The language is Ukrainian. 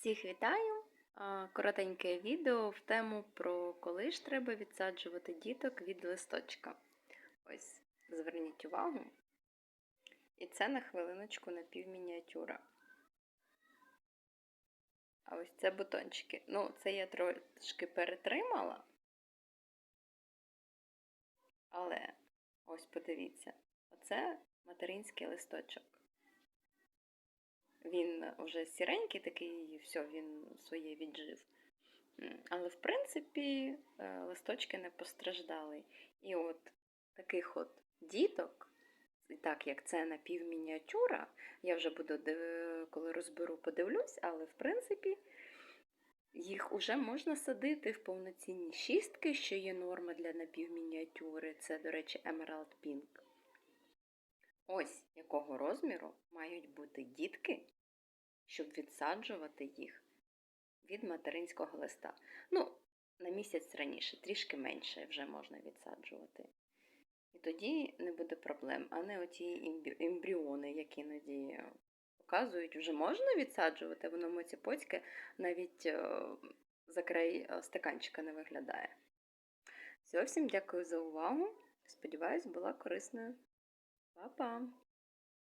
Всіх вітаю! Коротеньке відео в тему про коли ж треба відсаджувати діток від листочка. Ось, зверніть увагу. І це на хвилиночку напівмініатюра. А ось це бутончики. Ну, це я трошки перетримала. Але ось подивіться, оце материнський листочок. Він вже сіренький, такий, все, він своє віджив. Але, в принципі, е, листочки не постраждали. І от таких от діток, і так як це напівмініатюра, я вже буду, коли розберу, подивлюсь, але в принципі їх уже можна садити в повноцінні шістки, що є норма для напівмініатюри. Це, до речі, Emerald Pink. Ось якого розміру мають бути дітки, щоб відсаджувати їх від материнського листа. Ну, на місяць раніше, трішки менше вже можна відсаджувати. І тоді не буде проблем, а не оті ембріони, які іноді показують, вже можна відсаджувати, воно моціпоцьке навіть е, за край е, стаканчика не виглядає. Все, всім дякую за увагу. Сподіваюсь, була корисною. Па-па!